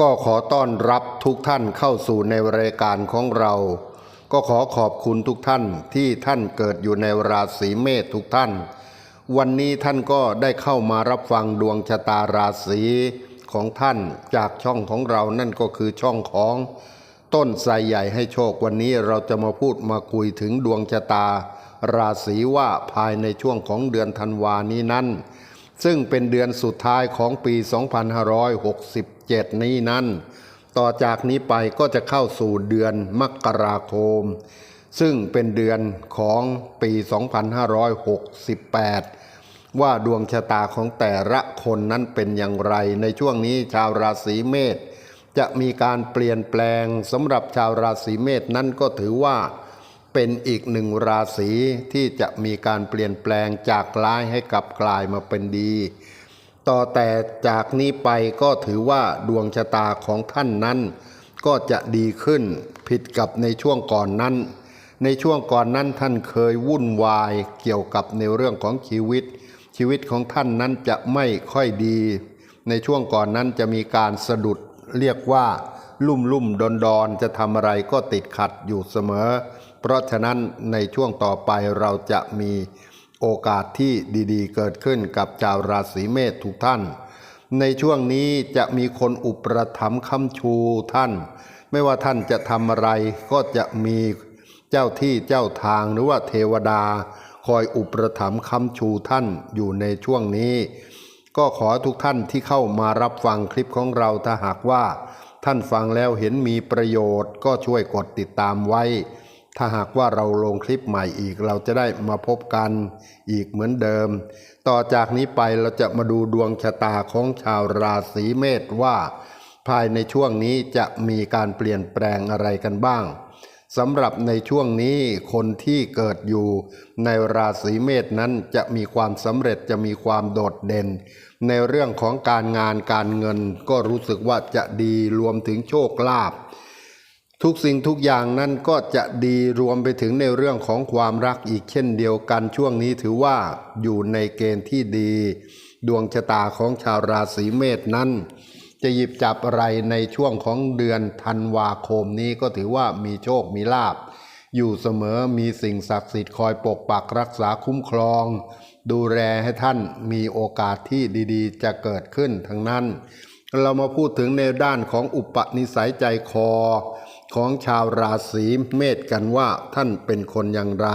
ก็ขอต้อนรับทุกท่านเข้าสู่ในรายการของเรา ก็ขอขอบคุณทุกท่านที่ท่านเกิดอยู่ในราศีเมษทุกท่าน วันนี้ท่านก็ได้เข้ามารับฟังดวงชะตาราศีของท่านจากช่องของเรานั่นก็คือช่องของ ต้นไทรใหญ่ให้โชควันนี้เราจะมาพูดมาคุยถึงดวงชะตา ราศีว่าภายในช่วงของเดือนธันวานี้นั้น ซึ่งเป็นเดือนสุดท้ายของปี 2567นี้นั้น ต่อจากนี้ไปก็จะเข้าสู่เดือนมกราคม ซึ่งเป็นเดือนของปี 2568 ว่าดวงชะตาของแต่ละคนนั้นเป็นอย่างไร ในช่วงนี้ชาวราศีเมษจะมีการเปลี่ยนแปลงสำหรับชาวราศีเมษนั้นก็ถือว่าเป็นอีกหนึ่งราศีที่จะมีการเปลี่ยนแปลงจากร้ายให้กลับกลายมาเป็นดี ต่อแต่จากนี้ไปก็ถือว่าดวงชะตาของท่านนั้น ก็จะดีขึ้นผิดกับในช่วงก่อนนั้น ในช่วงก่อนนั้นท่านเคยวุ่นวายเกี่ยวกับในเรื่องของชีวิต ชีวิตของท่านนั้นจะไม่ค่อยดี ในช่วงก่อนนั้นจะมีการสะดุดเรียกว่าลุ่มลุ่มดอนดอนจะทำอะไรก็ติดขัดอยู่เสมอ เพราะฉะนั้นในช่วงต่อไปเราจะมี โอกาสที่ดีๆ เกิดขึ้นกับชาวราศีเมษทุกท่าน ในช่วงนี้จะมีคนอุปถัมภ์ค้ำชูท่าน ไม่ว่าท่านจะทำอะไรก็จะมีเจ้าที่เจ้าทางหรือว่าเทวดา คอยอุปถัมภ์ค้ำชูท่านอยู่ในช่วงนี้ ก็ขอทุกท่านที่เข้ามารับฟังคลิปของเราถ้าหากว่า ท่านฟังแล้วเห็นมีประโยชน์ก็ช่วยกดติดตามไว้ ถ้าหากว่าเราลงคลิปใหม่อีกเราจะได้มาพบกันอีกเหมือนเดิม ต่อจากนี้ไปเราจะมาดูดวงชะตาของชาวราศีเมษว่า ภายในช่วงนี้จะมีการเปลี่ยนแปลงอะไรกันบ้างสำหรับในช่วงนี้คนที่เกิดอยู่ในราศีเมษนั้นจะมีความสำเร็จจะมีความโดดเด่น ในเรื่องของการงานการเงินก็รู้สึกว่าจะดีรวมถึงโชคลาภ ทุกสิ่งทุกอย่างนั้นก็จะดีรวมไปถึงในเรื่องของความรักอีกเช่นเดียวกันช่วงนี้ถือว่าอยู่ในเกณฑ์ที่ดี ดวงชะตาของชาวราศีเมษนั้น จะหยิบจับอะไรในช่วงของเดือนธันวาคมนี้ก็ถือว่ามีโชคมีลาภอยู่เสมอมีสิ่งศักดิ์สิทธิ์คอยปกปักรักษาคุ้มครอง ดูแลให้ท่านมีโอกาสที่ดีๆ จะเกิดขึ้นทั้งนั้น เรามาพูดถึงในด้านของอุปนิสัยใจคอ ของชาวราศีเมษกันว่าท่านเป็นคนอย่างไร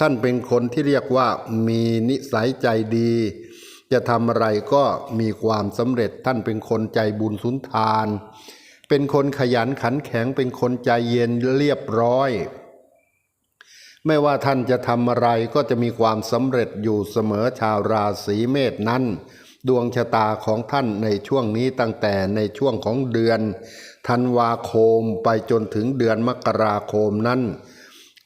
ท่านเป็นคนที่เรียกว่ามีนิสัยใจดี จะทำอะไรก็มีความสำเร็จท่านเป็นคนใจบุญสุนทาน เป็นคนขยันขันแข็งเป็นคนใจเย็นเรียบร้อย ไม่ว่าท่านจะทำอะไรก็จะมีความสำเร็จอยู่เสมอชาวราศีเมษนั้น ดวงชะตาของท่านในช่วงนี้ตั้งแต่ในช่วงของเดือนธันวาคมไปจนถึงเดือนมกราคมนั้น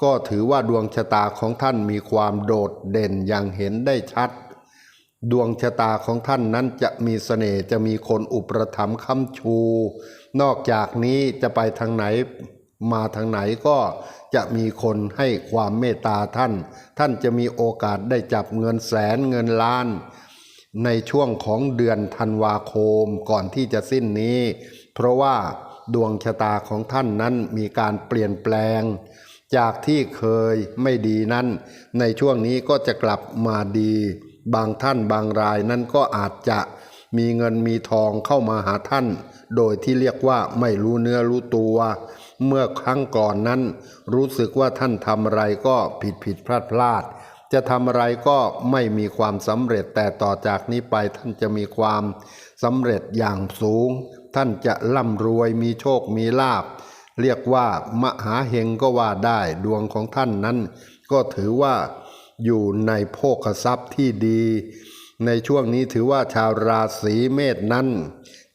ก็ถือว่าดวงชะตาของท่านมีความโดดเด่นอย่างเห็นได้ชัด ดวงชะตาของท่านนั้นจะมีเสน่ห์จะมีคนอุปถัมภ์ค้ำชู นอกจากนี้จะไปทางไหนมาทางไหนก็จะมีคนให้ความเมตตาท่าน ท่านจะมีโอกาสได้จับเงินแสนเงินล้าน ในช่วงของเดือนธันวาคมก่อนที่จะสิ้นนี้ เพราะว่าดวงชะตาของท่านนั้นมีการเปลี่ยนแปลง จากที่เคยไม่ดีนั้น ในช่วงนี้ก็จะกลับมาดี บางท่านบางรายนั้นก็อาจจะมีเงินมีทองเข้ามาหาท่าน โดยที่เรียกว่าไม่รู้เนื้อรู้ตัว เมื่อครั้งก่อนนั้น รู้สึกว่าท่านทำอะไรก็ผิดผิดพลาดพลาด จะทำอะไรก็ไม่มีความสำเร็จแต่ต่อจากนี้ไปท่านจะมีความสำเร็จอย่างสูง ท่านจะร่ำรวยมีโชคมีลาภเรียกว่ามหาเฮงก็ว่าได้ดวงของท่านนั้น ก็ถือว่าอยู่ในโภคทรัพย์ที่ดี ในช่วงนี้ถือว่าชาวราศีเมษนั้น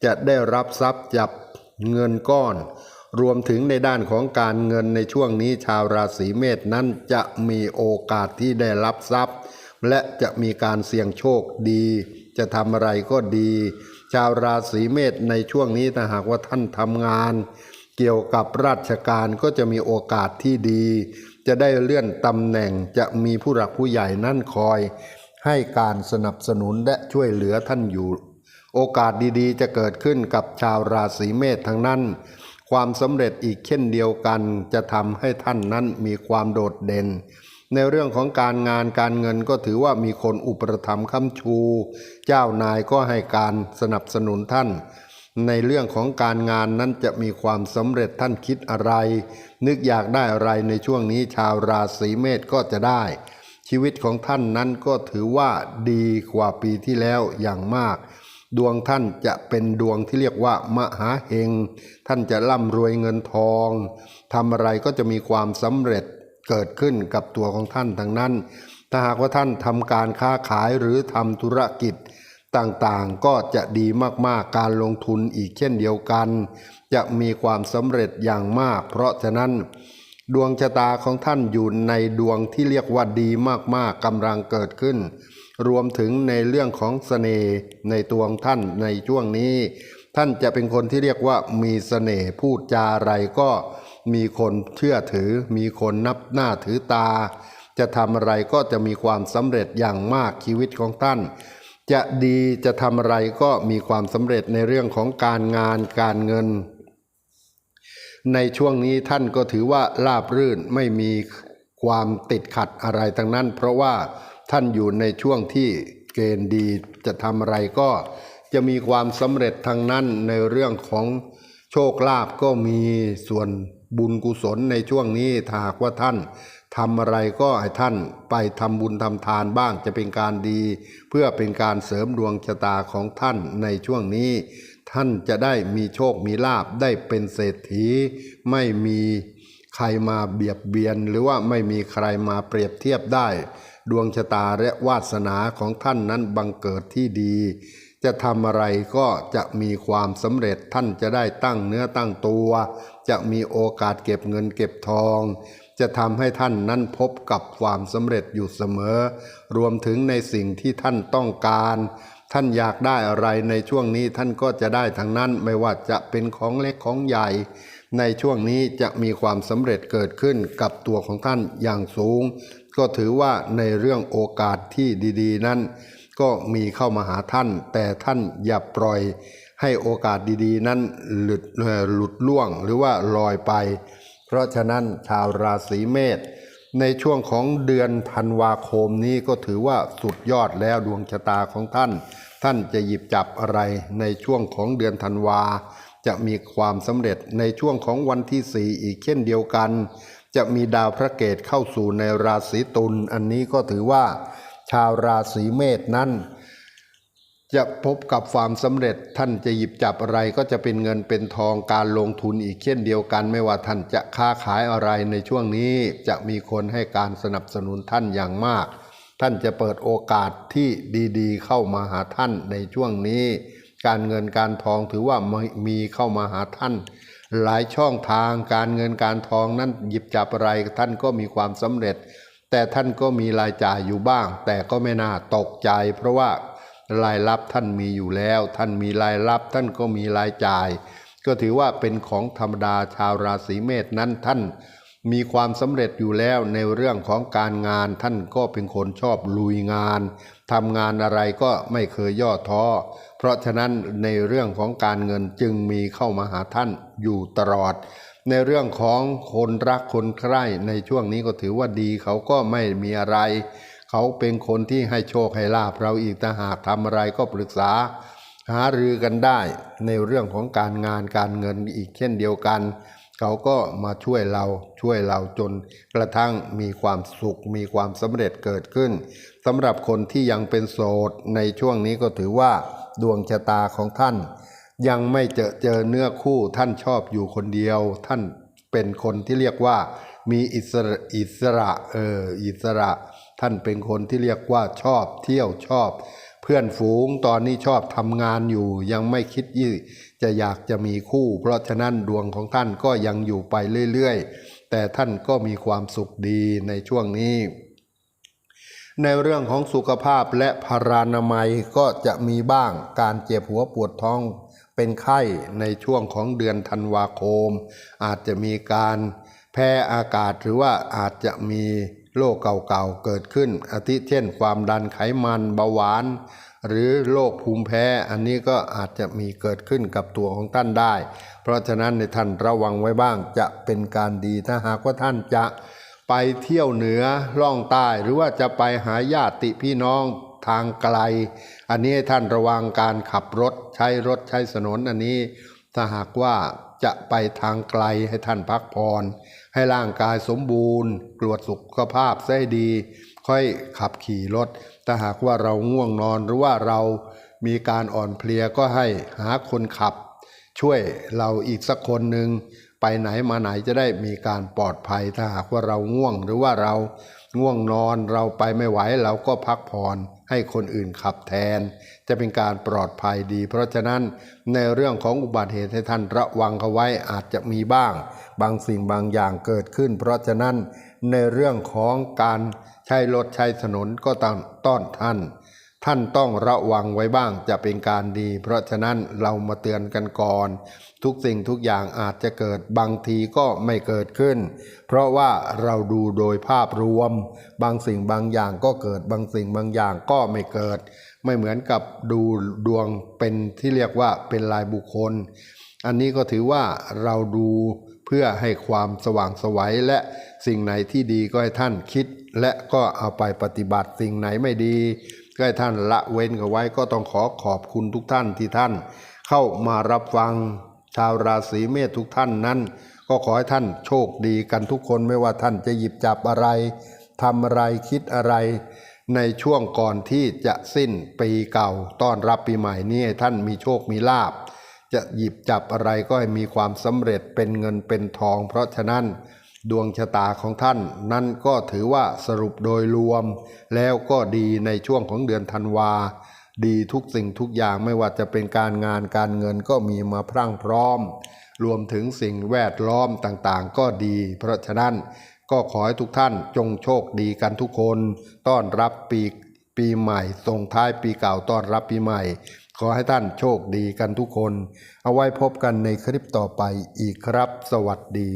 จะได้รับทรัพย์จับเงินก้อน รวมถึงในด้านของการเงินในช่วงนี้ชาวราศีเมษนั้นจะมีโอกาสที่ได้รับทรัพย์ และจะมีการเสี่ยงโชคดี จะทำอะไรก็ดี ชาวราศีเมษในช่วงนี้ถ้าหากว่าท่านทำงาน เกี่ยวกับราชการก็จะมีโอกาสที่ดี จะได้เลื่อนตำแหน่งจะมีผู้หลักผู้ใหญ่นั่นคอย ให้การสนับสนุนและช่วยเหลือท่านอยู่ โอกาสดีๆ จะเกิดขึ้นกับชาวราศีเมษทั้งนั้น ความสำเร็จอีกเช่นเดียวกันจะทำให้ท่านนั้นมีความโดดเด่น ในเรื่องของการงานการเงินก็ถือว่ามีคนอุปถัมภ์ค้ำชู เจ้านายก็ให้การสนับสนุนท่าน ในเรื่องของการงานนั้นจะมีความสำเร็จท่านคิดอะไร นึกอยากได้อะไรในช่วงนี้ชาวราศีเมษก็จะได้ ชีวิตของท่านนั้นก็ถือว่าดีกว่าปีที่แล้วอย่างมาก ดวงท่านจะเป็นดวงที่เรียกว่ามหาเฮง ท่านจะร่ำรวยเงินทองทำอะไรก็จะมีความสำเร็จเกิดขึ้นกับตัวของท่านทั้งนั้น ถ้าหากว่าท่านทำการค้าขายหรือทำธุรกิจต่างๆ ก็จะดีมากๆ การลงทุนอีกเช่นเดียวกัน จะมีความสำเร็จอย่างมาก เพราะฉะนั้น ดวงชะตาของท่านอยู่ในดวงที่เรียกว่าดีมากๆกำลังเกิดขึ้น รวมถึงในเรื่องของเสน่ห์ในตัวท่านในช่วงนี้ ท่านจะเป็นคนที่เรียกว่ามีเสน่ห์พูดจาอะไรก็มีคนเชื่อถือ มีคนนับหน้าถือตา จะทำอะไรก็จะมีความสำเร็จอย่างมากชีวิตของท่าน จะดีจะทำอะไรก็มีความสำเร็จในเรื่องของการงานการเงิน ในช่วงนี้ท่านก็ถือว่าราบรื่นไม่มีความติดขัดอะไรทั้งนั้น เพราะว่า ท่านอยู่ในช่วงที่เกณฑ์ดีจะทำอะไรก็จะมีความสำเร็จทางนั้นในเรื่องของโชคลาภก็มีส่วนบุญกุศลในช่วงนี้ถ้าหากว่าท่านทำอะไรก็ให้ท่านไปทำบุญทำทานบ้างจะเป็นการดี เพื่อเป็นการเสริมดวงชะตาของท่านในช่วงนี้ ท่านจะได้มีโชคมีลาบได้เป็นเศรษฐี ไม่มีใครมาเบียดเบียน หรือว่าไม่มีใครมาเปรียบเทียบได้ ดวงชะตาและวาสนาของท่านนั้นบังเกิดที่ดี จะทำอะไรก็จะมีความสำเร็จท่านจะได้ตั้งเนื้อตั้งตัว จะมีโอกาสเก็บเงินเก็บทอง จะทำให้ท่านนั้นพบกับความสำเร็จอยู่เสมอ รวมถึงในสิ่งที่ท่านต้องการ ท่านอยากได้อะไรในช่วงนี้ท่านก็จะได้ทั้งนั้นไม่ว่าจะเป็นของเล็กของใหญ่ในช่วงนี้จะมีความสำเร็จเกิดขึ้นกับตัวของท่านอย่างสูง ก็ถือว่าในเรื่องโอกาสที่ดีๆ นั้น ก็มีเข้ามาหาท่าน แต่ท่านอย่าปล่อยให้โอกาสดีๆ นั้นหลุดหลุดล่วงหรือว่าลอยไป เพราะฉะนั้นชาวราศีเมษในช่วงของเดือนธันวาคมนี้ก็ถือว่าสุดยอดแล้วดวงชะตาของท่าน ท่านจะหยิบจับอะไรในช่วงของเดือนธันวา จะมีความสำเร็จในช่วงของวันที่สี่อีกเช่นเดียวกัน จะมีดาวพระเกตเข้าสู่ในราศีตุลอันนี้ก็ถือว่าชาวราศีเมษนั้น จะพบกับความสำเร็จท่านจะหยิบจับอะไรก็จะเป็นเงินเป็นทองการลงทุนอีกเช่นเดียวกัน ไม่ว่าท่านจะค้าขายอะไรในช่วงนี้จะมีคนให้การสนับสนุนท่านอย่างมาก ท่านจะเปิดโอกาสที่ดีๆ เข้ามาหาท่านในช่วงนี้ การเงินการทองถือว่ามีเข้ามาหาท่าน หลายช่องทางการเงินการทองนั้นหยิบจับอะไรท่านก็มีความสำเร็จ แต่ท่านก็มีรายจ่ายอยู่บ้าง แต่ก็ไม่น่าตกใจ เพราะว่ารายรับท่านมีอยู่แล้ว ท่านมีรายรับท่านก็มีรายจ่าย ก็ถือว่าเป็นของธรรมดาชาวราศีเมษนั้นท่าน มีความสำเร็จอยู่แล้วในเรื่องของการงาน ท่านก็เป็นคนชอบลุยงานทำงานอะไรก็ไม่เคยย่อท้อ เพราะฉะนั้นในเรื่องของการเงินจึงมีเข้ามาหาท่านอยู่ตลอด ในเรื่องของคนรักคนใคร่ในช่วงนี้ก็ถือว่าดีเขาก็ไม่มีอะไร เขาเป็นคนที่ให้โชคให้ลาภเราอีกแต่หากทำอะไรก็ปรึกษา หารือกันได้ในเรื่องของการงานการเงินอีกเช่นเดียวกัน เขาก็มาช่วยเราช่วยเราจนกระทั่งมีความสุข มีความสำเร็จเกิดขึ้นสำหรับคนที่ยังเป็นโสดในช่วงนี้ก็ถือว่าดวงชะตาของท่าน ยังไม่เจอเจอเนื้อคู่ท่านชอบอยู่คนเดียว ท่านเป็นคนที่เรียกว่ามีอิสระอิสระเอออิสระ ท่านเป็นคนที่เรียกว่าชอบเที่ยวชอบ เพื่อนฝูงตอนนี้ชอบทำงานอยู่ยังไม่คิดยี่ จะอยากจะมีคู่ เพราะฉะนั้นดวงของท่านก็ยังอยู่ไปเรื่อยๆ แต่ท่านก็มีความสุขดีในช่วงนี้ ในเรื่องของสุขภาพและพารานามัยก็จะมีบ้างการเจ็บหัวปวดท้องเป็นไข้ในช่วงของเดือนธันวาคม อาจจะมีการแพ้อากาศหรือว่าอาจจะมีโรคเก่าๆเกิดขึ้นอาทิเช่นความดันไขมันเบาหวาน หรือโรคภูมิแพ้อันนี้ก็อาจจะมีเกิดขึ้นกับตัวของท่านได้ เพราะฉะนั้นในท่านระวังไว้บ้างจะเป็นการดีถ้าหากว่าท่านจะไปเที่ยวเหนือล่องใต้หรือว่าจะไปหาญาติพี่น้องทางไกล อันนี้ให้ท่านระวังการขับรถใช้รถใช้ถนนอันนี้ ถ้าหากว่าจะไปทางไกลให้ท่านพักผ่อนให้ร่างกายสมบูรณ์ ตรวจสุขภาพซะให้ดี ค่อยขับขี่รถ ถ้าหากว่าเราง่วงนอนหรือว่าเรามีการอ่อนเพลียก็ให้หาคนขับ ช่วยเราอีกสักคนหนึ่งไปไหนมาไหนจะได้มีการปลอดภัย ถ้าหากว่าเราง่วงหรือว่าเราง่วงนอนเราไปไม่ไหวเราก็พักผ่อนให้คนอื่นขับแทน จะเป็นการปลอดภัยดี เพราะฉะนั้นในเรื่องของอุบัติเหตุให้ท่านระวังเขาไว้อาจจะมีบ้าง บางสิ่งบางอย่างเกิดขึ้น เพราะฉะนั้นในเรื่องของการ ใช้รถใช้ถนนก็ต้องต้อนท่าน ท่านต้องระวังไว้บ้างจะเป็นการดี เพราะฉะนั้นเรามาเตือนกันก่อน ทุกสิ่งทุกอย่างอาจจะเกิดบางทีก็ไม่เกิดขึ้น เพราะว่าเราดูโดยภาพรวม บางสิ่งบางอย่างก็เกิดบางสิ่งบางอย่างก็ไม่เกิด ไม่เหมือนกับดูดวงเป็นที่เรียกว่าเป็นรายบุคคล อันนี้ก็ถือว่าเราดู เพื่อให้ความสว่างไสวัยและสิ่งไหนที่ดีก็ให้ท่านคิด และก็เอาไปปฏิบัติสิ่งไหนไม่ดีก็ให้ท่านละเว้นกันไว้ก็ต้องขอขอบคุณทุกท่านที่ท่าน เข้ามารับฟังชาวราศีเมษทุกท่านนั้น ก็ขอให้ท่านโชคดีกันทุกคนไม่ว่าท่านจะหยิบจับอะไรทำอะไรคิดอะไร ในช่วงก่อนที่จะสิ้นปีเก่าต้อนรับปีใหม่นี้ท่านมีโชคมีลาบ จะหยิบจับอะไรก็ให้มีความสำเร็จเป็นเงินเป็นทอง เพราะฉะนั้นดวงชะตาของท่าน นั้นก็ถือว่าสรุปโดยรวม แล้วก็ดีในช่วงของเดือนธันวา ดีทุกสิ่งทุกอย่างไม่ว่าจะเป็นการงานการเงินก็มีมาพรั่งพร้อม รวมถึงสิ่งแวดล้อมต่างๆ ก็ดี เพราะฉะนั้นก็ขอให้ทุกท่านจงโชคดีกันทุกคน ต้อนรับปีปีใหม่ส่งท้ายปีเก่าต้อนรับปีใหม่ ขอให้ท่านโชคดีกันทุกคน เอาไว้พบกันในคลิปต่อไปอีกครับ สวัสดี